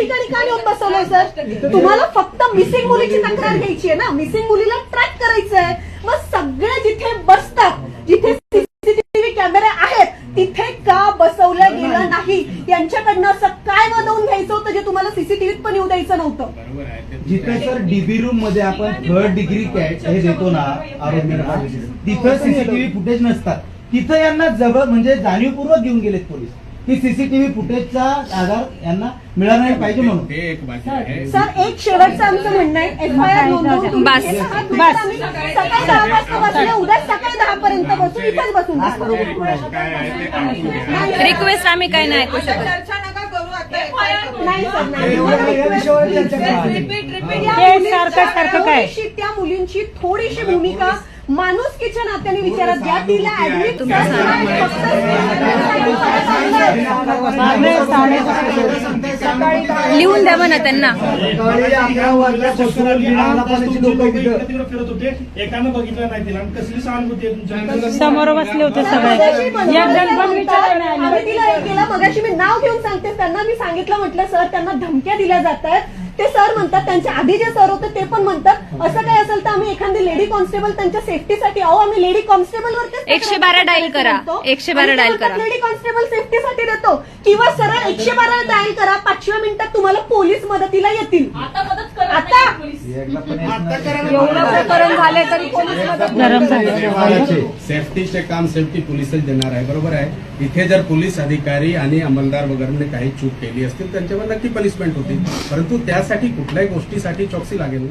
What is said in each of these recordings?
ठिकाणी का नेऊन बसवलंय सर तुम्हाला फक्त मिसिंग मुलीची तक्रार घ्यायची आहे ना? मिसिंग मुलीला ट्रॅक करायचं आहे मग सगळे जिथे बसतात जिथे सीसीटीव्ही कॅमेरे आहेत तिथे का बसवलं गेलं नाही? यांच्याकडनं असं काय बनवून घ्यायचं होतं जे तुम्हाला सीसीटीव्हीत पण येऊ द्यायचं नव्हतं? बरोबर आहे ते जिथे सर डीबी रूममध्ये आपण थर्ड डिग्री हे देतो ना आरोपींना तिथं सीसीटीव्ही फुटेज नसतात. तिथं यांना जबर म्हणजे जाणीवपूर्वक घेऊन गेलेत पोलीस. की सीसीटीव्ही फुटेजचा आधार यांना मिळाला नाही पाहिजे म्हणून. ते एक बाजू आहे. सर एक शेवटचं आमचं म्हणणं आहे. एफ आय आर नोंदवून तुम्ही बस. सकाळी दहा वाजता बसले. उद्या सकाळी दहा पर्यंत बसू इथेच बसून आमचे राहणार. request काय आहे ते ऐकून घ्या. रिक्वेस्ट आम्ही काय नाही ऐकू शकत. चर्चा नका करू आता नाही सर नाही. या विषयावर चर्चा करा. रिपीट रिपीट हे मुलींच्या- सारखं- सारखं काय? त्या मुलींची थोडीशी भूमिका माणुसकीच्या नात्याने विचारात घ्या तिला ऍडमिट लिहून द्या म्हणा त्यांना. समोर बसले होते सगळे. तिला केलं. मगाशी मी नाव घेऊन सांगते त्यांना मी सांगितलं म्हटलं सर त्यांना धमक्या दिल्या जात आहेत ते सर म्हणतात त्यांच्या आधी जे सर होते ते पण म्हणतात. असं काय असेल तर आम्ही एखादी लेडी कॉन्स्टेबल त्यांच्या सेफ्टीसाठी अहो आम्ही लेडी कॉन्स्टेबल वरती 112 डायल करा. 112 डायल करा. लेडी कॉन्स्टेबल सेफ्टीसाठी देतो. किंवा सरळ एकशे बारा डायल करा. पाचव्या मिनिटात तुम्हाला पोलीस मदतीला येतील. आता एवढं प्रकरण झाले तरी पोलीस मदत गरम झाले. सेफ्टीचे काम सेफ्टी पोलीसच देणार आहे. बरोबर आहे? इथे जर पोलीस अधिकारी आणि अंमलदार वगैरे काही चूक केली असतील त्यांच्यावर नक्की पनिशमेंट होती. परंतु त्यासाठी कुठल्याही गोष्टीसाठी चौकसी लागेल.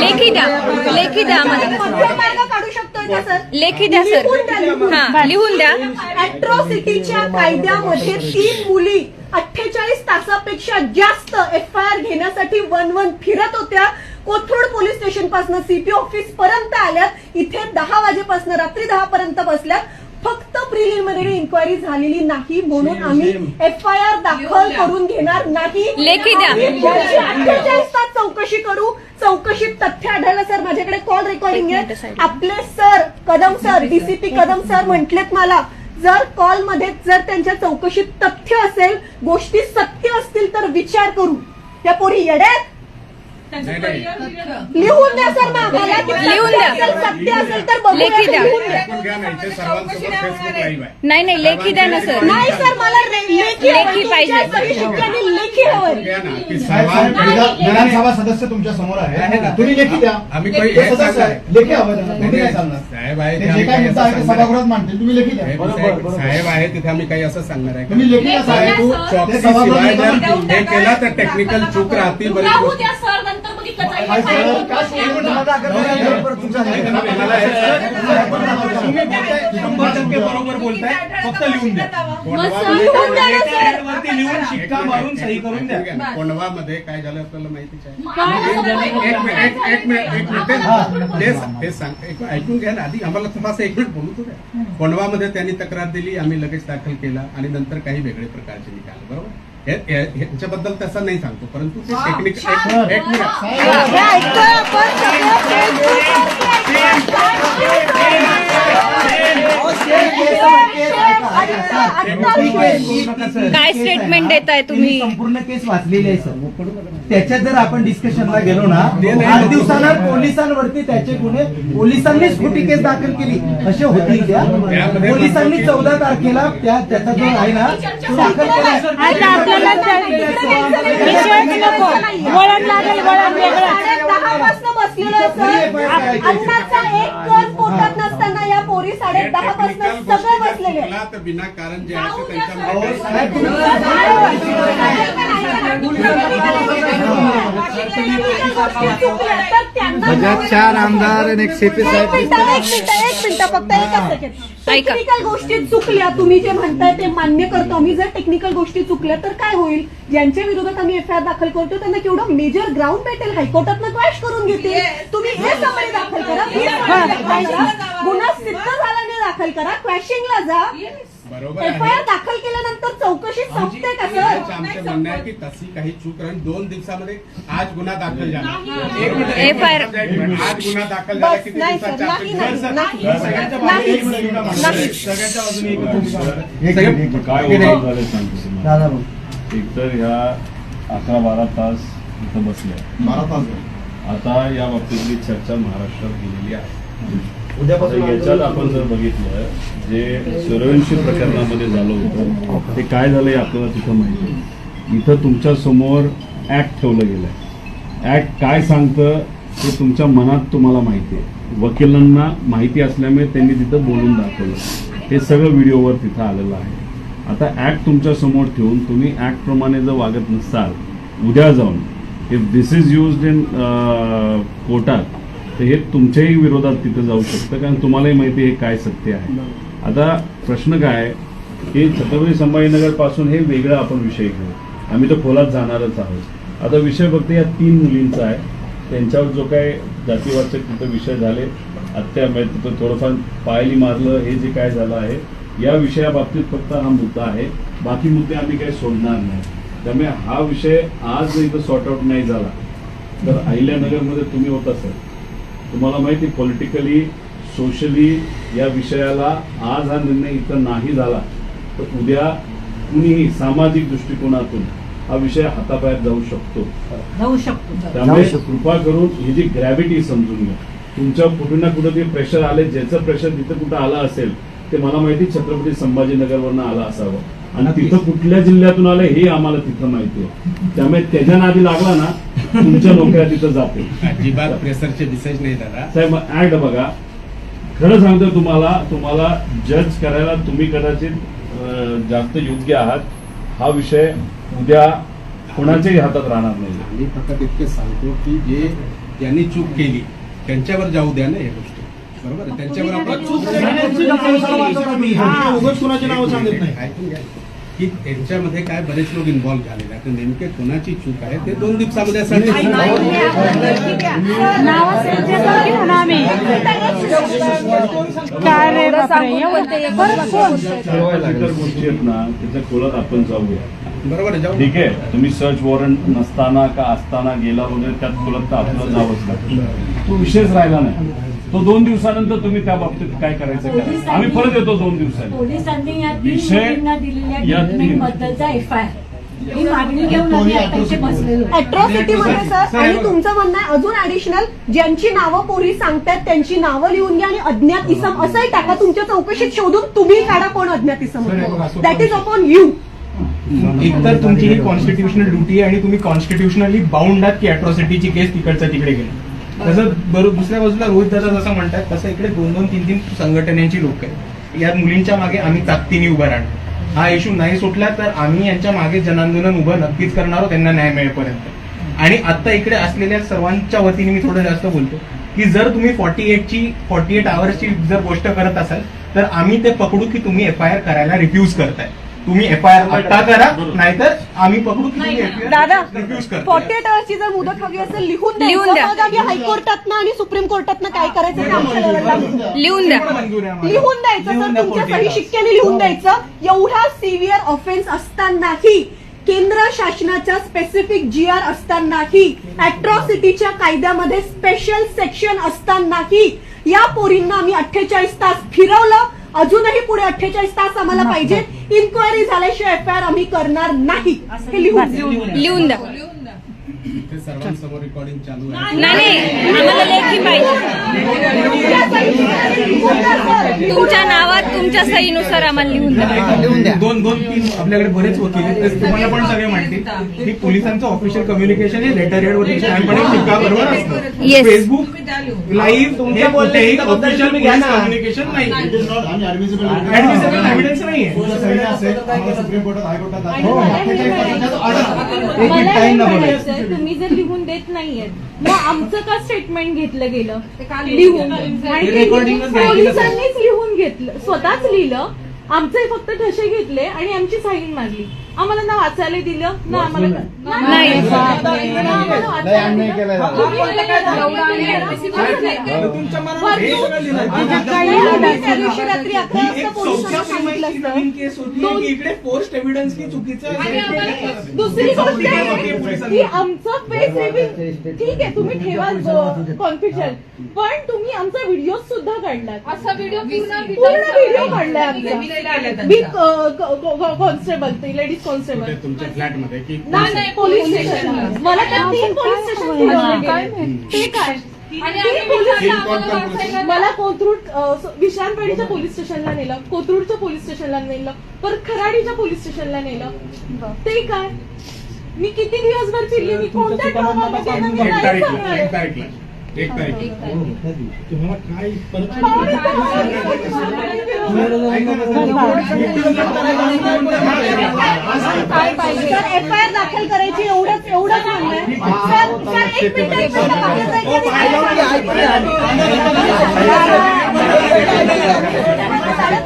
लेखी द्या. लेखी द्या आम्हाला. मध्यम मार्ग काढू शकतोय का सर लेखी द्या सर. हा लिहून द्या. अॅट्रॉसिटीच्या कायद्यामध्ये तीन मुली अठ्ठेचाळीस तासापेक्षा जास्त एफ आय आर घेण्यासाठी वन वन फिरत होत्या. कोथरूड पोलीस स्टेशनपासून सीपी ऑफिस पर्यंत आल्यात. इथे दहा वाजेपासून रात्री दहा पर्यंत बसल्यात. फक्त प्रिलिमिनरी इन्क्वायरी झालेली नाही म्हणून आम्ही एफ आय आर दाखल करून घेणार नाही. अठ्ठेचाळीस तास चौकशी करू चौकशीत तथ्य आढळलं सर माझ्याकडे कॉल रेकॉर्डिंग आहे. आपले sir Kadam sir DCP Kadam sir म्हटलेत मला जर कॉलमध्ये जर त्यांच्या चौकशीत तथ्य असेल गोष्टी सत्य असतील तर विचार करू. त्या पोरी येड्यात. लिहून द्या सर सत्य लिहून द्या. असेल, सत्य असेल तर बघूया, लेखी द्या. लिहून नाही. नाही लेखी द्या ना सर. नाही सर मला रे- लेखी पाहिजे. तुमच्या सही शिक्क्याने लेखी ऐकून हवंय घ्या ना. की साहेब, साहेब, सर्वांकडे विधा- विधानसभा सदस्य तुमच्यासमोर आहे. तुम्ही लेखी द्या. आम्ही काही ते सदस्य सांगणार आहे. लेखी हवं त्यांना. तुम्ही काय सांगणार. साहेब आहे ते ते जे आम्ही काय काही मुद्दा असं आहे ते सांगणार. सभागृहात मांडतील. तुम्ही लेखी द्या. साहेब आहे तिथे आम्ही काही असं सांगणार आहे का? तुम्ही लेखी द्या साहेब ते चौकशी सभागृहात शिवाय जर. हे केलं तर टेक्निकल चूक राहतील. बरीच गोष्टी सर, शंभर टक्के बरोबर बोलताय फक्त लिहून द्या लिहून. वरती शिक्का मारून सही करून द्या. कोंढवामध्ये काय झालं आपल्याला माहितीच आहे एक मिनिट एक- मिनिट तेच सांग एक- ऐकून घ्या ना आधी आम्हाला थोडासा एक मिनिट बोलू द्या कोंढवामध्ये त्यांनी तक्रार दिली आम्ही लगेच दाखल केला आणि नंतर काही वेगळे प्रकारचे निकाल बरोबर हे- हे- ह्याच्याबद्दल तसं नाही सांगतो परंतु ते टेक्निक एक मिनिट काय statement देताय तुम्ही? संपूर्ण केस वाचलेली आहे सर त्याच्यात जर आपण डिस्कशनला गेलो ना आठ दिवसानं पोलिसांवरती त्याचे गुन्हे पोलिसांनीच खोटी केस दाखल केली. असे होतील त्या. पोलिसांनी चौदा तारखेला त्या त्याचा जो आहे ना तो दाखल केला अन्नाचा एक कण पोटात नसताना या पोरी साडे दहा वाजता सगळे बसलेले. बिना कारण जे आहे त्यांच्या चार आमदार आणि एक CP साहेब एक मिनिट एक मिनिट एक मिनिट फक्त एकच सेकंड ऐका. टेक्निकल गोष्टी चुकल्या तुम्ही जे म्हणताय ते मान्य करतो. आम्ही जर टेक्निकल गोष्टी चुकल्या तर काय होईल? ज्यांच्या विरोधात आम्ही एफ दाखल करतो त्यांना केवढं मेजर ग्राउंड भेटेल? हायकोर्टात क्रॅश करून घेतील. तुम्ही हे समरी दाखल करा. ही. summary दाखल करा गुन्हा सिद्ध झाल्याने दाखल करा. क्रॅशिंगला जा. बरोबर एफ आय आहे आर दाखल केल्यानंतर चौकशी संपते का आमचे सर आमचे म्हणणं आहे की तशी काही चूक राहील दोन दिवसामध्ये आज गुन्हा दाखल झाला. एक मिनिट, एक FIR. मिनिट, एक मिनिट. आज गुन्हा दाखल झाला बस किती नाही दिवसात सर चार्जशीट नाही झाली? नाही सर, सगळ्यांच्या नाही बाजूने एक नाही. भूमिका मांडा. नाही. सगळ्यांच्या बाजूने एक भूमिका मांडा. एक मिनिट, एक मिनिट. काय ओव्हर झालं सांगतो तुम्हाला दादा बोल. एकतर ह्या अकरा बारा तास इथं बसल्या बारा तास झाले. आता या बाबतीतली चर्चा महाराष्ट्रात गेलेली आहे याच्यात आपण जर बघितलं जे सूर्यवंशी प्रकरणामध्ये झालं होतं ते काय झालं हे आपल्याला तिथं माहिती आहे इथं तुमच्यासमोर ऍक्ट ठेवलं गेलंय. ऍक्ट काय सांगतं ते तुमच्या मनात तुम्हाला माहिती आहे. वकिलांना माहिती असल्यामुळे त्यांनी तिथं बोलून दाखवलं. हे सगळं व्हिडिओवर तिथं आलेलं आहे. आता ऍक्ट तुमच्यासमोर ठेवून तुम्ही ऍक्ट प्रमाणे जर वागत नसाल उद्या जाऊन if this is used in कोर्टात तर हे तुमच्याही विरोधात तिथं जाऊ शकतं कारण तुम्हालाही माहिती आहे हे काय सत्य आहे. आता प्रश्न काय आहे की छत्रपती संभाजीनगरपासून हे वेगळं आपण विषय घेऊ. आम्ही तर खोलात जाणारच आहोत. आता विषय फक्त या तीन मुलींचा आहे. त्यांच्यावर जो काय जातीवाचक तिथं विषय झाले म्हणजे तिथं थोडंफार पायली मारलं हे जे काय झालं आहे या विषयाबाबतीत फक्त हा मुद्दा आहे. बाकी मुद्दे आम्ही काही सोडणार नाही. त्यामुळे हा विषय आज इथं सॉर्ट आउट नाही झाला. तर अहिल्यानगरमध्ये तुम्ही होता सर तुम्हाला माहिती पॉलिटिकली सोशली या विषयाला आज हा निर्णय इथं नाही झाला तर उद्या कुणीही सामाजिक दृष्टिकोनातून हा विषय हाताबाहेर जाऊ शकतो. जाऊ शकतो त्यामुळे कृपा करून ही जी ग्रॅव्हिटी समजून घ्या. तुमच्या कुठे ना कुठे ते प्रेशर आले ज्याचं प्रेशर तिथं कुठं आलं असेल ते मला माहिती छत्रपती संभाजीनगरवरनं आलं असावं. आणि तिथं कुठल्या जिल्ह्यातून आलं हे आम्हाला तिथं माहिती आहे. त्यामुळे त्याच्या नादी लागला ना तुमच्या नोकऱ्या तिथं जातील अजिबात प्रेशरचे विषयच नाही दादा. साहेब ऍड बघा. खरं सांगतो तुम्हाला तुम्हाला जज करायला तुम्ही कदाचित जास्त योग्य आहात. हा विषय उद्या कोणाच्याही हातात राहणार नाही. आम्ही फक्त इतके सांगतो की जे ज्यांनी चूक केली त्यांच्यावर जाऊ द्या ना या गोष्टी. बरोबर? आहे? त्यांच्यावर आपण चूक उगाच कुणाची नावं सांगत नाही. ऐकून घ्या. की त्यांच्यामध्ये काय बरेच लोक इन्व्हॉल्व्ह झालेले आहेत. तर नेमके कोणाची चूक आहे ते दोन दिवसामध्ये असं गोष्टी आहेत ना त्याच्या खोलात आपण जाऊया. बरोबर ठीक आहे? तुम्ही सर्च वॉरंट नसताना का असताना गेला वगैरे त्यात खोलात तर आपल्याला जावंच लागतं तो विषयच राहिला नाही. तो दोन दिवसानंतर तुम्ही त्या बाबतीत काय करायचं करा आम्ही परत येतो दोन दिवसांनी. पोलिसांनी या तीन विषय- मुलींना दिलेल्या या तीन- ट्रीटमेंट बद्दलचा एफ आय ही मागणी घेऊन आम्ही आता इथे बसलेलो. आहोत. अट्रॉसिटी मध्ये सर आणि तुमचं म्हणणं आहे अजून ऍडिशनल ज्यांची नावं पोलीस सांगतायत त्यांची नावं लिहून घ्या आणि अज्ञात इसम असंही टाका तुमच्या चौकशीत शोधून तुम्ही काढा कोण अज्ञात इसम दॅट इज अपॉन यू एकतर तुमची ही कॉन्स्टिट्युशनल ड्युटी आहे आणि तुम्ही कॉन्स्टिट्युशनली बाउंड आहात की अट्रॉसिटीची केस तिकडच्या तिकडे गेली. तसं बरोबर दुसऱ्या बाजूला रोहित दादा जसं म्हणतात तसं इकडे दोन दोन तीन तीन संघटनांची लोक आहेत. या मुलींच्या मागे आम्ही ताकदीने उभं राहणार. हा इश्यू नाही सुटला तर आम्ही यांच्या मागे जनांदोलन उभं नक्कीच करणार आहोत त्यांना न्याय मिळेपर्यंत. आणि आता इकडे असलेल्या सर्वांच्या वतीने मी थोडं जास्त बोलतो की जर तुम्ही फॉर्टी एटची फॉर्टी एट आवर्सची जर गोष्ट करत असाल तर आम्ही ते पकडू की तुम्ही एफ आय आर करायला रिफ्यूज करताय. तुम्ही एफ आय आर आता करा नाहीतर आम्ही पकडू की तुम्ही एफ दादा फॉर्टी एट आवर्सची जर मुदत हवी असेल लिहून लिहून द्या. मग आम्ही हायकोर्टातनं आणि सुप्रीम कोर्टातनं काय करायचं ते आमच्या लेवलला लिहू. लिहून द्या. मंजूर आहे आम्हाला. लिहून द्यायचं लिहून सर द्या तुमच्या 48 सही hours. शिक्क्याने लिहून द्यायचं. एवढा सिव्हिअर ऑफेन्स असतानाही केंद्र शासनाच्या स्पेसिफिक जी आर असतानाही अट्रॉसिटीच्या कायद्यामध्ये स्पेशल सेक्शन असतानाही या पोरींना आम्ही अठ्ठेचाळीस तास फिरवलं. अजूनही पुढे अठ्ठेचाळीस तास आम्हाला पाहिजे. इन्क्वायरी झाल्याशिवाय एफ आय आर आम्ही करणार नाही. हे लिहून द्या. लिहून द्या. सर्वांसमोर रेकॉर्डिंग चालू आहे. नाही नाही. आम्हाला लेखी पाहिजे. तुमच्या तुमच्या तुमच्या सहीनुसार आम्हाला लिहून द्या दोन दोन तीन आपल्याकडे बरेच वकील आहेत तर तुम्हाला पण सगळे माहिती की पोलिसांचं ऑफिशियल कम्युनिकेशन हे लेटर हेड वरती बरोबर असतं Yes. फेसबुक लिहून. लाईव्ह तुमच्या बोलण्याची जबाबदारी ऑफिशियल तुम्ही घ्या ना. कम्युनिकेशन नाही It is not- आम्ही admissible evidence- ऍडमिसेबल एव्हिडन्स नाहीये तुमचं सही असेल, आम्हाला सुप्रीम कोर्टात हायकोर्टात दाखल हो. करा. अठ्ठेचाळीस तासाचा order. एक मिनिट टाइम ना बोलायचं म्हणायचंय, तुम्ही जर लिहून देत नाहीयेत मग आमचं का स्टेटमेंट घेतलं गेलं? ते काल लिहून आणि ते पोलिसांनीच लिहून घेतलं. स्वतःच लिहिलं. आमचे फक्त ठसे घेतले आणि आमची साईन मारली. आम्हाला ना वाचायला दिलं. ना आम्हाला नाही. हे. ही पोस्ट एव्हिडन्स की चुकीचं दुसरी गोष्ट. की आमचं फेस रिव्हिल ठीक आहे तुम्ही ठेवा कॉन्फिडन्शियल पण तुम्ही आमचा व्हिडिओ सुद्धा काढलात. असा व्हिडिओ पूर्ण व्हिडिओ काढलाय आमचा. त्यांचा. मी कॉन्स्टेबल ते लेडीज कॉन्स्टेबल तुमच्या फ्लॅटमध्ये की नाही नाही पोलीस स्टेशनला मला त्या तीन पोलीस स्टेशन फिरवले गेले. ते काय? आणि तीन आम्ही पोलीस विचारलं आम्हाला वाचायला मला कोथरूड अ, विशानपेठीच्या पोलीस स्टेशनला नेलं. कोथरूडच्या पोलीस स्टेशनला नेलं. परत खराडीच्या पोलीस स्टेशनला नेलं. ते काय? मी किती दिवसभर फिरली? मी कोणत्या ट्रॉमामध्ये ना मी एक नाही तारीखला सांगणार. एक तारीखला. एक तुम्हाला काय दाखल करायची एवढंच एवढंच म्हणणं आहे सर सर एक मिनिट एक मिनिट बाहेर जायचं साडे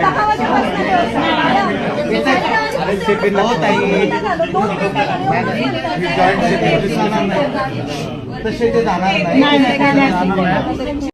दहा वाजेपासून हो, ताई. जॉईंट सेक्रेटरी जाणार नाही तसे ते जाणार नाही नाही, नाही, नाही. जाणार नाही.